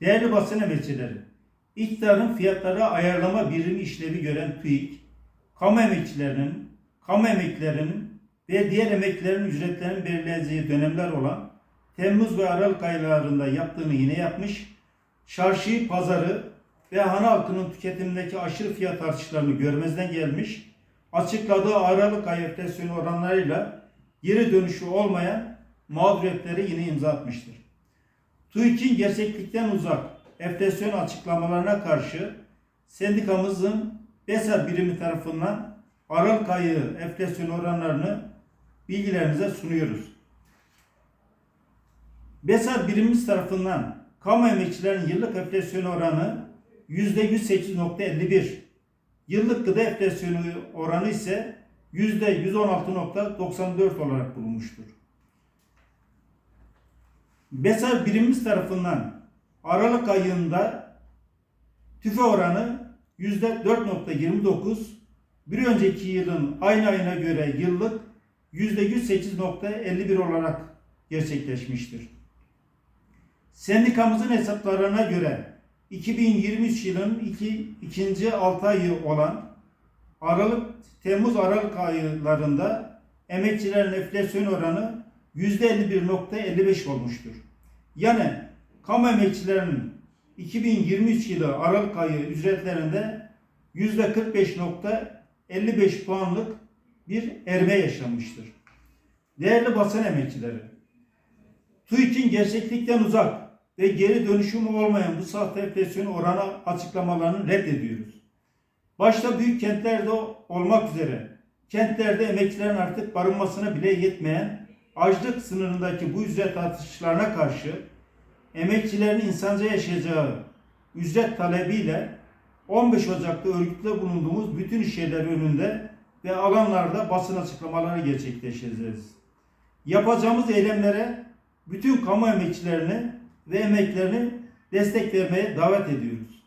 Değerli basın emekçileri, iktidarın fiyatları ayarlama birimi işlevi gören TÜİK, kamu emekçilerinin, kamu emeklilerinin ve diğer emeklilerin ücretlerinin belirleneceği dönemler olan Temmuz ve Aralık aylarında yaptığını yine yapmış, çarşıyı, pazarı ve hane halkının tüketimindeki aşırı fiyat artışlarını görmezden gelmiş, açıkladığı Aralık ayı enflasyon oranlarıyla geri dönüşü olmayan mağduriyetlere yine imza atmıştır. TÜİK'in gerçeklikten uzak enflasyon açıklamalarına karşı sendikamızın BESA birimi tarafından Aralık ayı enflasyon oranlarını bilgilerinize sunuyoruz. BESA birimimiz tarafından kamu emekçilerin yıllık enflasyon oranı %108.51, yıllık gıda enflasyonu oranı ise %116.94 olarak bulunmuştur. BESA birimimiz tarafından Aralık ayında tüfe oranı %4.29, bir önceki yılın aynı ayına göre yıllık %108.51 olarak gerçekleşmiştir. Sendikamızın hesaplarına göre 2023 yılının iki, ikinci 6 ayı olan Aralık, Temmuz Aralık aylarında emekçilerin enflasyon oranı %51.55 olmuştur. Yani kamu emekçilerinin 2023 yılı Aralık ayı ücretlerinde %45.55 puanlık bir erime yaşanmıştır. Değerli basın emekçileri, TÜİK'in gerçeklikten uzak ve geri dönüşümü olmayan bu sahte enflasyon oranı açıklamalarını reddediyoruz. Başta büyük kentlerde olmak üzere kentlerde emekçilerin artık barınmasına bile yetmeyen açlık sınırındaki bu ücret artışlarına karşı emekçilerin insanca yaşayacağı ücret talebiyle 15 Ocak'ta örgütle bulunduğumuz bütün iş önünde ve alanlarda basın açıklamaları gerçekleştireceğiz. Yapacağımız eylemlere bütün kamu emekçilerini ve emeklerini destek vermeye davet ediyoruz.